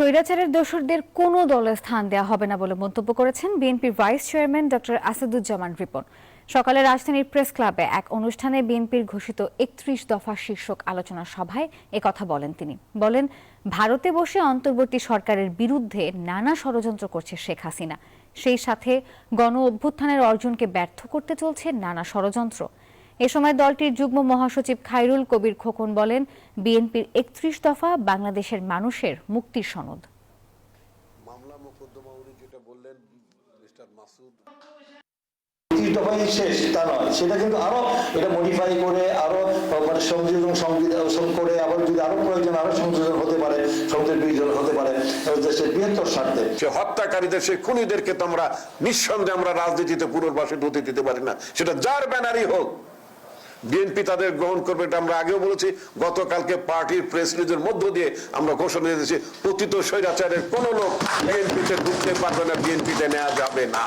স্বৈরাচারের দোষরদের কোনো দলে স্থান দেওয়া হবে না বলে মন্তব্য করেছেন বিএনপির vice chairman doctor Asaduzzaman Ripon. সকালে রাজধানীর প্রেস ক্লাবে এক অনুষ্ঠানে বিএনপির ঘোষিত একত্রিশ দফা শীর্ষক আলোচনা সভায় একথা বলেন তিনি। বলেন, ভারতে বসে অন্তর্বর্তী সরকারের বিরুদ্ধে নানা ষড়যন্ত্র করছে শেখ হাসিনা। সেই সাথে গণ অভ্যুত্থানের অর্জনকে ব্যর্থ করতে চলছে নানা ষড়যন্ত্র। এ সময় দলটির যুগ্ম মহাসচিব খায়রুল কবির খোকন বলেন বিএনপির একত্রিশ দফা বাংলাদেশের মানুষের মুক্তির সনদ। মামলা মোকদ্দমা উনি যেটা বললেন মিস্টার মাসুদ। দফাই শেষ তা নয়। সেটা কিন্তু আরও এটা মডিফাই করে আরও মানে সংযোজন সংবিধান করে আবার যদি আরও প্রয়োজন আরও সংযোজন হতে পারে সংযোজন প্রয়োজন হতে পারে দেশের বৃহত্তর স্বার্থে। সে হত্যাকারীদের সেই খুনিদেরকে তো আমরা নিঃসন্দেহে আমরা রাজনীতিতে পুনর্বাসিত হতে দিতে পারি না। সেটা যার ব্যানারই হোক বিএনপি তাদের গ্রহণ করবে এটা আমরা আগেও বলেছি। গতকালকে পার্টির প্রেস রিলিজের মধ্য দিয়ে আমরা ঘোষণা দিয়েছি পতিত স্বৈরাচারের কোন লোক বিএনপিতে ঢুকতে পারবে না, বিএনপিতে নেওয়া যাবে না।